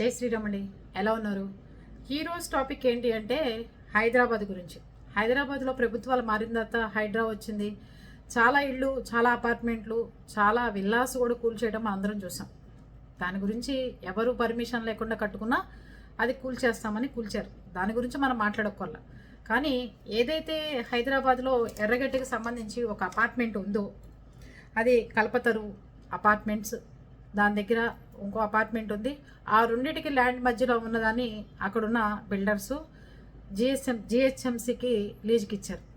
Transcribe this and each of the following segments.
జై శ్రీరామ్ ఎలా ఉన్నారు? ఈరోజు టాపిక్ ఏంటి అంటే హైదరాబాద్ గురించి. హైదరాబాద్లో ప్రభుత్వాలు మారిన తర్వాత హైడ్రా వచ్చింది. చాలా ఇళ్ళు చాలా అపార్ట్మెంట్లు చాలా విల్లాస్ కూడా కూల్చేయడం అందరం చూసాం. దాని గురించి ఎవరు పర్మిషన్ లేకుండా కట్టుకున్నా అది కూల్చేస్తామని కూల్చారు. దాని గురించి మనం మాట్లాడుకోవాలి. కానీ ఏదైతే హైదరాబాద్లో ఎర్రగడ్డకి సంబంధించి ఒక అపార్ట్మెంట్ ఉందో అది కల్పతరు అపార్ట్మెంట్స్ దాని దగ్గర ఇంకో అపార్ట్మెంట్ ఉంది. ఆ రెండింటికి ల్యాండ్ మధ్యలో ఉన్నదాన్ని అక్కడున్న బిల్డర్స్ జిఎస్ఎం జిహెచ్ఎంసికి లీజుకి ఇచ్చారు.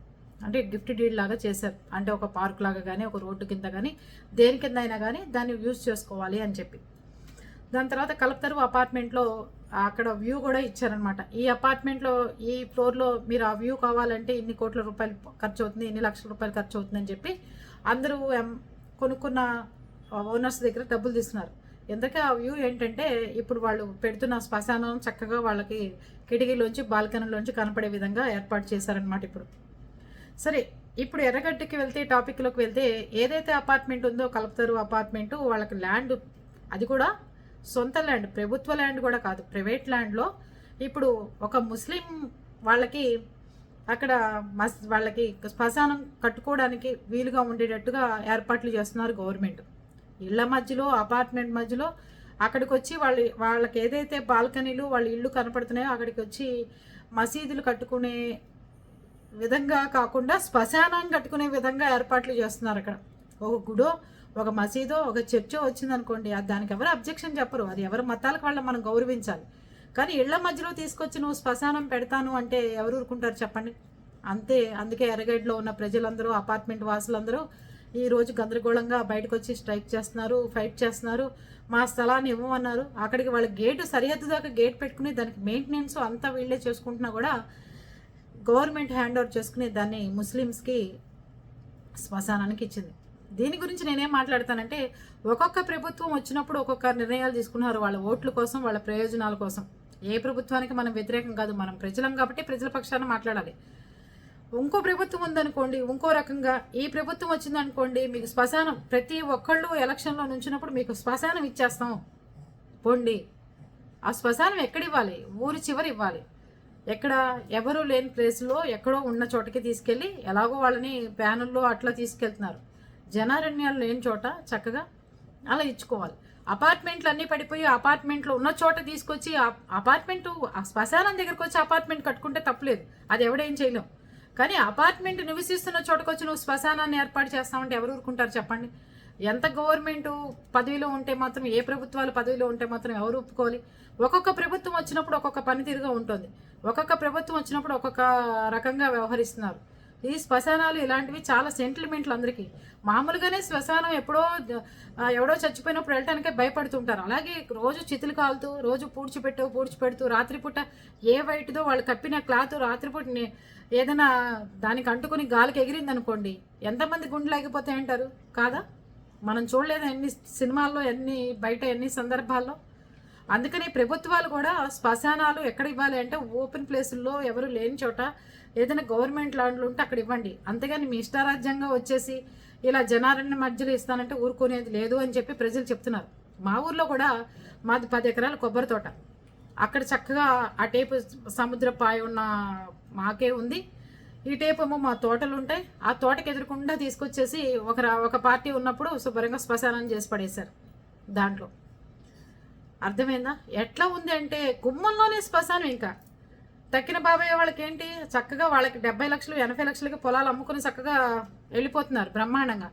అంటే గిఫ్ట్ డీడ్ లాగా చేశారు. అంటే ఒక పార్క్ లాగా కానీ ఒక రోడ్డు కింద కానీ దేని కింద అయినా కానీ దాన్ని యూజ్ చేసుకోవాలి అని చెప్పి. దాని తర్వాత కలపతరు అపార్ట్మెంట్లో అక్కడ వ్యూ కూడా ఇచ్చారనమాట ఈ అపార్ట్మెంట్లో ఈ ఫ్లోర్లో మీరు ఆ వ్యూ కావాలంటే ఇన్ని కోట్ల రూపాయలు ఖర్చు అవుతుంది ఇన్ని లక్షల రూపాయలు ఖర్చు అవుతుందని చెప్పి అందరూ ఎం- కొనుక్కున్న ఓనర్స్ దగ్గర డబ్బులు తీసుకున్నారు. ఎందుకంటే ఆ వ్యూ ఏంటంటే ఇప్పుడు వాళ్ళు పెడుతున్న శ్మశానం చక్కగా వాళ్ళకి కిటికీలోంచి బాల్కనీలోంచి కనపడే విధంగా ఏర్పాటు చేశారనమాట ఇప్పుడు. సరే ఇప్పుడు ఎర్రగడ్డకి వెళ్తే టాపిక్లోకి వెళ్తే ఏదైతే అపార్ట్మెంట్ ఉందో కలుపుతారు అపార్ట్మెంటు వాళ్ళకి ల్యాండ్ అది కూడా సొంత ల్యాండ్ ప్రభుత్వ ల్యాండ్ కూడా కాదు ప్రైవేట్ ల్యాండ్లో. ఇప్పుడు ఒక ముస్లిం వాళ్ళకి అక్కడ మస్ వాళ్ళకి శ్మశానం కట్టుకోవడానికి వీలుగా ఉండేటట్టుగా ఏర్పాట్లు చేస్తున్నారు గవర్నమెంట్. ఇళ్ళ మధ్యలో అపార్ట్మెంట్ మధ్యలో అక్కడికి వచ్చి వాళ్ళ వాళ్ళకి ఏదైతే బాల్కనీలు వాళ్ళ ఇల్లు కనపడుతున్నాయో అక్కడికి వచ్చి మసీదులు కట్టుకునే విధంగా కాకుండా శ్మశానం కట్టుకునే విధంగా ఏర్పాట్లు చేస్తున్నారు అక్కడ. ఒక గుడో ఒక మసీదో ఒక చర్చో వచ్చిందనుకోండి దానికి ఎవరు అబ్జెక్షన్ చెప్పరు. అది ఎవరి మతాలకు వాళ్ళ మనం గౌరవించాలి. కానీ ఇళ్ళ మధ్యలో తీసుకొచ్చి నువ్వు శ్మశానం పెడతాను అంటే ఎవరు ఊరుకుంటారు చెప్పండి? అంతే అందుకే ఎర్రగడ్డలో ఉన్న ప్రజలందరూ అపార్ట్మెంట్ వాసులందరూ ఈ రోజు గందరగోళంగా బయటకు వచ్చి స్ట్రైక్ చేస్తున్నారు ఫైట్ చేస్తున్నారు. మా స్థలాన్ని ఇవ్వమన్నారు. అక్కడికి వాళ్ళ గేటు సరిహద్దు దాకా గేట్ పెట్టుకుని దానికి మెయింటెనెన్స్ అంతా వీళ్ళే చేసుకుంటున్నా కూడా గవర్నమెంట్ హ్యాండ్ ఓవర్ చేసుకుని దాన్ని ముస్లిమ్స్కి శ్మశానానికి ఇచ్చింది. దీని గురించి నేనేం మాట్లాడతానంటే ఒక్కొక్క ప్రభుత్వం వచ్చినప్పుడు ఒక్కొక్క నిర్ణయాలు తీసుకున్నారు వాళ్ళ ఓట్ల కోసం వాళ్ళ ప్రయోజనాల కోసం. ఏ ప్రభుత్వానికి మనం వ్యతిరేకం కాదు మనం ప్రజలం కాబట్టి ప్రజల పక్షాన మాట్లాడాలి. ఇంకో ప్రభుత్వం ఉందనుకోండి ఇంకో రకంగా ఈ ప్రభుత్వం వచ్చిందనుకోండి మీకు శ్మశానం ప్రతి ఒక్కళ్ళు ఎలక్షన్లో నుంచినప్పుడు మీకు శ్మశానం ఇచ్చేస్తాం. పోండి. ఆ శ్మశానం ఎక్కడ ఇవ్వాలి ఊరి చివరి ఇవ్వాలి. ఎక్కడ? ఎవరూ లేని ప్లేస్లో ఎక్కడో ఉన్న చోటకి తీసుకెళ్ళి ఎలాగో వాళ్ళని ప్యానుల్లో అట్లా తీసుకెళ్తున్నారు. జనారణ్యాలు లేని చోట చక్కగా అలా ఇచ్చుకోవాలి. అపార్ట్మెంట్లు అన్నీ పడిపోయి అపార్ట్మెంట్లో ఉన్న చోట తీసుకొచ్చి అపార్ట్మెంటు అపార్ట్మెంట్ ఆ శ్మశానం దగ్గరకు వచ్చి అపార్ట్మెంట్ కట్టుకుంటే తప్పలేదు. అది ఎవడేం చేయలేం. కానీ అపార్ట్మెంట్ నివసిస్తున్న చోటకొచ్చి నువ్వు శ్మశానాన్ని ఏర్పాటు చేస్తామంటే ఎవరు ఊరుకుంటారు చెప్పండి? ఎంత గవర్నమెంట్ పదవిలో ఉంటే మాత్రం ఏ ప్రభుత్వాలు పదవిలో ఉంటే మాత్రం ఎవరు ఒప్పుకోవాలి? ఒక్కొక్క ప్రభుత్వం వచ్చినప్పుడు ఒక్కొక్క పనితీరుగా ఉంటుంది. ఒక్కొక్క ప్రభుత్వం వచ్చినప్పుడు ఒక్కొక్క రకంగా వ్యవహరిస్తున్నారు. ఈ శ్మశానాలు ఇలాంటివి చాలా సెంటిమెంట్లు అందరికీ. మామూలుగానే శ్మశానం ఎప్పుడో ఎవడో చచ్చిపోయినప్పుడు వెళ్ళటానికే భయపడుతుంటారు. అలాగే రోజు చితులు కాలుతూ రోజు పూడ్చిపెట్టు పూడ్చిపెడుతూ రాత్రిపూట ఏ వైట్దో వాళ్ళు కప్పిన క్లాత్ రాత్రిపూట ఏదైనా దానికి అంటుకుని గాలికి ఎగిరింది అనుకోండి ఎంతమంది గుండెలు ఆగిపోతాయి అంటారు కాదా? మనం చూడలేదు ఎన్ని సినిమాల్లో ఎన్ని బయట ఎన్ని సందర్భాల్లో. అందుకని ప్రభుత్వాలు కూడా శ్మశానాలు ఎక్కడ ఇవ్వాలి అంటే ఓపెన్ ప్లేసుల్లో ఎవరు లేని చోట ఏదైనా గవర్నమెంట్ ల్యాండ్లు ఉంటే అక్కడ ఇవ్వండి. అంతేగాని మీ ఇష్టారాజ్యంగా వచ్చేసి ఇలా జనారణ్య మధ్యలో ఇస్తానంటే ఊరుకునేది లేదు అని చెప్పి ప్రజలు చెప్తున్నారు. మా ఊర్లో కూడా మాది పది ఎకరాల కొబ్బరి తోట. అక్కడ చక్కగా ఆ టేపు సముద్ర పాయ ఉన్న మాకే ఉంది. ఈ టేపు ఏమో మా తోటలు ఉంటాయి. ఆ తోటకి ఎదురకుండా తీసుకొచ్చేసి ఒక ఒక పార్టీ ఉన్నప్పుడు శుభ్రంగా శ్మశానం చేసి పడేశారు దాంట్లో. అర్థమైందా? ఎట్లా ఉంది అంటే గుమ్మంలోనే శ్మశానం ఇంకా. తక్కిన బాబాయ్ వాళ్ళకి ఏంటి చక్కగా వాళ్ళకి డెబ్బై లక్షలు ఎనభై లక్షలకి పొలాలు అమ్ముకుని చక్కగా వెళ్ళిపోతున్నారు బ్రహ్మాండంగా.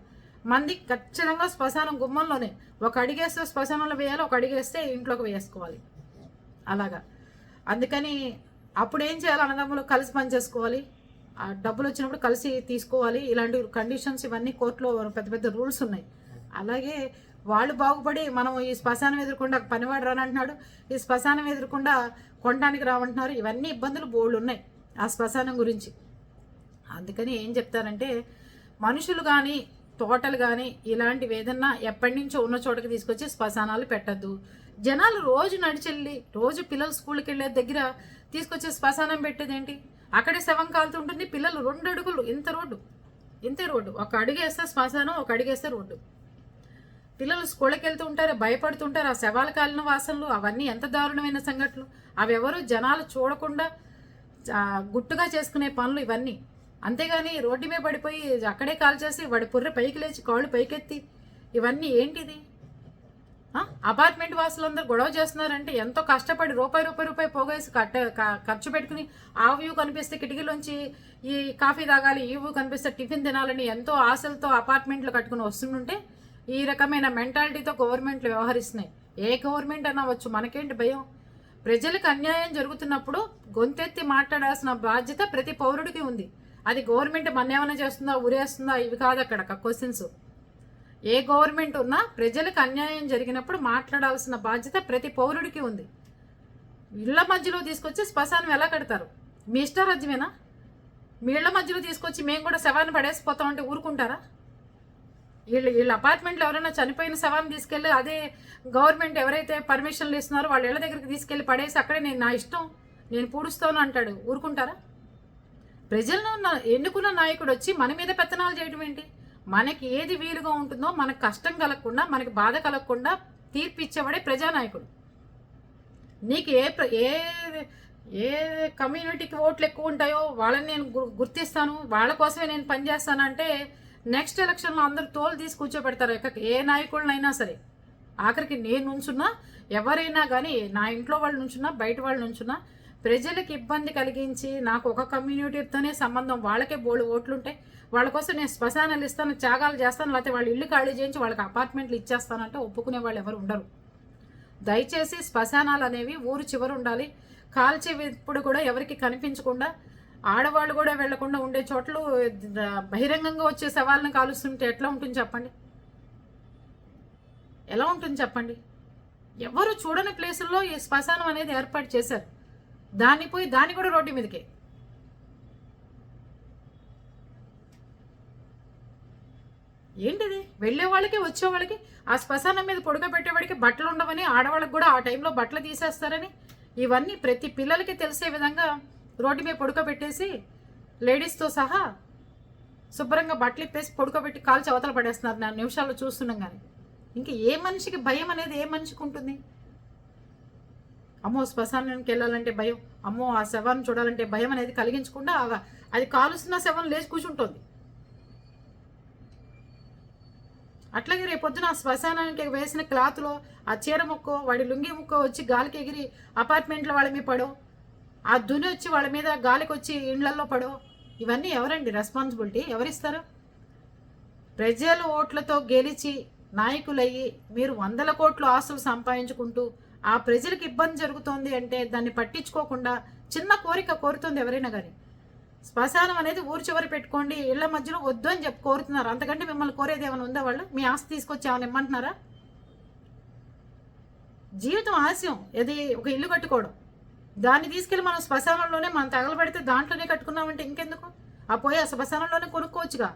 మంది ఖచ్చితంగా శ్మశానం గుమ్మంలోనే. ఒక అడిగేస్తే శ్మశానంలో వేయాలి ఒక అడిగేస్తే ఇంట్లోకి వేసుకోవాలి. అలాగా. అందుకని అప్పుడు ఏం చేయాలి? అన్నదమ్ములు కలిసి పని చేసుకోవాలి. ఆ డబ్బులు వచ్చినప్పుడు కలిసి తీసుకోవాలి. ఇలాంటి కండిషన్స్ ఇవన్నీ కోర్టులో పెద్ద పెద్ద రూల్స్ ఉన్నాయి. అలాగే వాళ్ళు బాగుపడి మనం ఈ శ్మశానం ఎదురకుండా పనివాడు రానంటున్నాడు ఈ శ్మశానం ఎదురకుండా కొనడానికి రావంటున్నారు ఇవన్నీ ఇబ్బందులు బోళ్ళు ఉన్నాయి ఆ శ్మశానం గురించి. అందుకని ఏం చెప్తారంటే మనుషులు కానీ తోటలు కానీ ఇలాంటివి ఏదన్నా ఎప్పటి నుంచో ఉన్న చోటకి తీసుకొచ్చి శ్మశానాలు పెట్టద్దు. జనాలు రోజు నడిచెళ్ళి రోజు పిల్లలు స్కూల్కి వెళ్ళే దగ్గర తీసుకొచ్చి శ్మశానం పెట్టేదేంటి అక్కడే శవం కాలుతుంటుంది పిల్లలు రెండు అడుగులు ఇంత రోడ్డు ఇంతే రోడ్డు. ఒక అడుగేస్తే శ్మశానం ఒక అడుగేస్తే రోడ్డు. పిల్లలు స్కూళ్ళకి వెళ్తూ ఉంటారు భయపడుతుంటారు. ఆ శవాల కాలిన వాసనలు అవన్నీ ఎంత దారుణమైన సంఘటనలు. అవి ఎవరు జనాలు చూడకుండా గుట్టుగా చేసుకునే పనులు ఇవన్నీ. అంతేగాని రోడ్డు మీద పడిపోయి అక్కడే కాల్ చేసి వాడి పుర్రె పైకి లేచి కాళ్ళు పైకెత్తి ఇవన్నీ ఏంటిది? అపార్ట్మెంట్ వాసులందరూ గొడవ చేస్తున్నారంటే ఎంతో కష్టపడి రూపాయి రూపాయి రూపాయి పోగేసి కట్ట ఖర్చు పెట్టుకుని ఆ వ్యూ కనిపిస్తే కిటికీలోంచి ఈ కాఫీ తాగాలి ఈ వ్యూ కనిపిస్తే టిఫిన్ తినాలని ఎంతో ఆశలతో అపార్ట్మెంట్లు కట్టుకుని వస్తుంటే ఈ రకమైన మెంటాలిటీతో గవర్నమెంట్లు వ్యవహరిస్తున్నాయి. ఏ గవర్నమెంట్ అనవచ్చు మనకేంటి భయం? ప్రజలకు అన్యాయం జరుగుతున్నప్పుడు గొంతెత్తి మాట్లాడాల్సిన బాధ్యత ప్రతి పౌరుడికి ఉంది. అది గవర్నమెంట్ మన చేస్తుందా ఉరేస్తుందా ఇవి కాదు అక్కడ క్వశ్చన్స్ ఏ గవర్నమెంట్ ఉన్నా ప్రజలకు అన్యాయం జరిగినప్పుడు మాట్లాడాల్సిన బాధ్యత ప్రతి పౌరుడికి ఉంది. ఇళ్ళ మధ్యలో తీసుకొచ్చి శ్మశానం ఎలా కడతారు? మీ ఇష్టారాజ్యమేనా మీ ఇళ్ళ మధ్యలో తీసుకొచ్చి మేము కూడా శవాన్ని పడేసిపోతామంటే ఊరుకుంటారా? వీళ్ళు వీళ్ళ అపార్ట్మెంట్లో ఎవరైనా చనిపోయిన శవాన్ని తీసుకెళ్ళి అదే గవర్నమెంట్ ఎవరైతే పర్మిషన్లు ఇస్తున్నారో వాళ్ళ ఇళ్ళ దగ్గరికి తీసుకెళ్ళి పడేసి అక్కడే నేను నా ఇష్టం నేను పూడుస్తాను అంటాడు. ఊరుకుంటారా? ప్రజలను నా- ఎన్నుకున్న నాయకుడు వచ్చి మన మీద పెత్తనాలు చేయడం ఏంటి? మనకి ఏది వీలుగా ఉంటుందో మనకు కష్టం కలగకుండా మనకి బాధ కలగకుండా తీర్పు ఇచ్చేవాడే ప్రజానాయకుడు. నీకు ఏ ప్ర- ఏ ఏ కమ్యూనిటీకి ఓట్లు ఎక్కువ ఉంటాయో వాళ్ళని నేను గు- గుర్తిస్తాను. వాళ్ళ కోసమే నేను పనిచేస్తానంటే నెక్స్ట్ ఎలక్షన్లో అందరూ తోలు తీసి కూర్చోబెడతారు ఎక్క ఏ నాయకులనైనా సరే. ఆఖరికి నేను నుంచున్నా ఎవరైనా కానీ నా ఇంట్లో వాళ్ళు నుంచున్నా బయట వాళ్ళు నుంచున్నా ప్రజలకు ఇబ్బంది కలిగించి నాకు ఒక కమ్యూనిటీతోనే సంబంధం వాళ్ళకే బోళ్ళు ఓట్లుంటాయి వాళ్ళ కోసం నేను శ్మశానాలు ఇస్తాను త్యాగాలు చేస్తాను లేకపోతే వాళ్ళ ఇల్లు ఖాళీ చేయించి వాళ్ళకి అపార్ట్మెంట్లు ఇచ్చేస్తానంటే ఒప్పుకునే వాళ్ళు ఎవరు ఉండరు. దయచేసి శ్మశానాలు అనేవి ఊరు చివరు ఉండాలి కాల్చేవి ఇప్పుడు కూడా ఎవరికి కనిపించకుండా ఆడవాళ్ళు కూడా వెళ్ళకుండా ఉండే చోట్లు బహిరంగంగా వచ్చే సవాళ్ళని కాలుస్తుంటే ఎట్లా ఉంటుంది చెప్పండి? ఎలా ఉంటుంది చెప్పండి? ఎవరు చూడని ప్లేసుల్లో ఈ శ్మశానం అనేది ఏర్పాటు చేశారు. దాన్ని పోయి దాన్ని కూడా రోడ్డు మీదకే. ఏంటిది? వెళ్ళే వాళ్ళకి వచ్చే వాళ్ళకి ఆ శ్మశానం మీద పొడుగ పెట్టేవాడికి బట్టలు ఉండవని ఆడవాళ్ళకి కూడా ఆ టైంలో బట్టలు తీసేస్తారని ఇవన్నీ ప్రతి పిల్లలకి తెలిసే విధంగా రోడ్డు మీద పొడుకబెట్టేసి లేడీస్తో సహా శుభ్రంగా బట్టలు ఇప్పేసి పొడుకోబెట్టి కాల్చి అవతల పడేస్తున్నారు. నా నిమిషాల్లో చూస్తున్నాం కానీ. ఇంకా ఏ మనిషికి భయం అనేది ఏ మనిషికి ఉంటుంది? అమ్మో శ్మశానానికి వెళ్ళాలంటే భయం. అమ్మో ఆ శవాన్ని చూడాలంటే భయం అనేది కలిగించకుండా అది కాలుస్తున్న శవం లేచి కూర్చుంటుంది. అట్లాగే రేపొద్దున ఆ శ్మశానానికి వేసిన క్లాత్లో ఆ చీర ముక్కో వాడి లుంగి ముక్కో వచ్చి గాలికి ఎగిరి అపార్ట్మెంట్లో వాళ్ళ మీద పడో. ఆ దుని వచ్చి వాళ్ళ మీద గాలికి వచ్చి ఇండ్లల్లో పడో. ఇవన్నీ ఎవరండి? రెస్పాన్సిబిలిటీ ఎవరిస్తారు? ప్రజలు ఓట్లతో గెలిచి నాయకులయ్యి మీరు వందల కోట్లు ఆస్తులు సంపాదించుకుంటూ ఆ ప్రజలకు ఇబ్బంది జరుగుతోంది అంటే దాన్ని పట్టించుకోకుండా చిన్న కోరిక కోరుతుంది ఎవరైనా కానీ శ్మశానం అనేది ఊరు చివరి పెట్టుకోండి ఇళ్ళ మధ్యలో వద్దు అని చెప్పి కోరుతున్నారు. అంతకంటే మిమ్మల్ని కోరేది ఏమైనా ఉందా వాళ్ళు? మీ ఆస్తి తీసుకొచ్చి ఏమైనా ఇమ్మంటున్నారా? జీవితం ఆశయం ఇది ఒక ఇల్లు కట్టుకోవడం. దాన్ని తీసుకెళ్ళి మనం శ్మశానంలోనే మనం తగలబెడితే దాంట్లోనే కట్టుకున్నామంటే ఇంకెందుకు? ఆ పోయి ఆ శ్మశానంలోనే కొనుక్కోవచ్చుగా.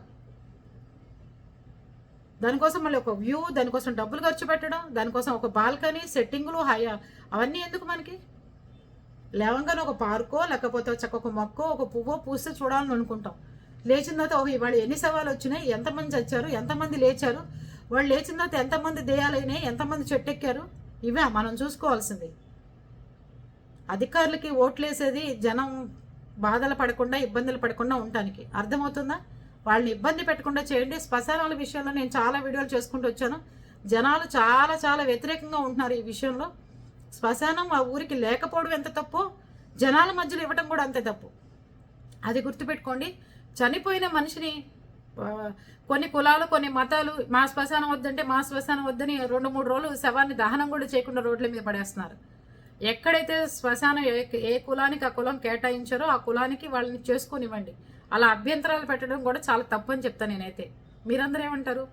దానికోసం మళ్ళీ ఒక వ్యూ దానికోసం డబ్బులు ఖర్చు పెట్టడం దానికోసం ఒక బాల్కనీ సెట్టింగులు హై అవన్నీ ఎందుకు మనకి? లేవంగానే ఒక పార్కో లేకపోతే చక్క ఒక మొక్కో ఒక పువ్వో పూస్తే చూడాలని అనుకుంటాం. లేచిన తర్వాత ఓ ఇవాళ ఎన్ని సవాలు వచ్చినాయి ఎంతమంది చచ్చారు ఎంతమంది లేచారు వాళ్ళు లేచిన తర్వాత ఎంతమంది దేయాలైనాయి ఎంతమంది చెట్టెక్కారు ఇవే మనం చూసుకోవాల్సింది. అధికారులకి ఓట్లేసేది జనం బాధలు పడకుండా ఇబ్బందులు పడకుండా ఉండటానికి. అర్థమవుతుందా? వాళ్ళని ఇబ్బంది పెట్టకుండా చేయండి. శ్మశానాల విషయంలో నేను చాలా వీడియోలు చేసుకుంటూ వచ్చాను. జనాలు చాలా చాలా వ్యతిరేకంగా ఉంటున్నారు ఈ విషయంలో. శ్మశానం ఆ ఊరికి లేకపోవడం ఎంత తప్పు? జనాల మధ్యలో ఇవ్వటం కూడా అంతే తప్పు. అది గుర్తుపెట్టుకోండి. చనిపోయిన మనిషిని కొన్ని కులాలు కొన్ని మతాలు మా శ్మశానం వద్దంటే మా శ్మశానం వద్దని రెండు మూడు రోజులు శవాన్ని దహనం కూడా చేయకుండా రోడ్ల మీద పడేస్తున్నారు. ఎక్కడైతే శ్మశానం ఏ ఏ కులానికి ఆ కులం కేటాయించారో ఆ కులానికి వాళ్ళని చేసుకొనివ్వండి. అలా అభ్యంతరాలు పెట్టడం కూడా చాలా తప్పు అని చెప్తాను నేనైతే. మీరందరూ ఏమంటారు?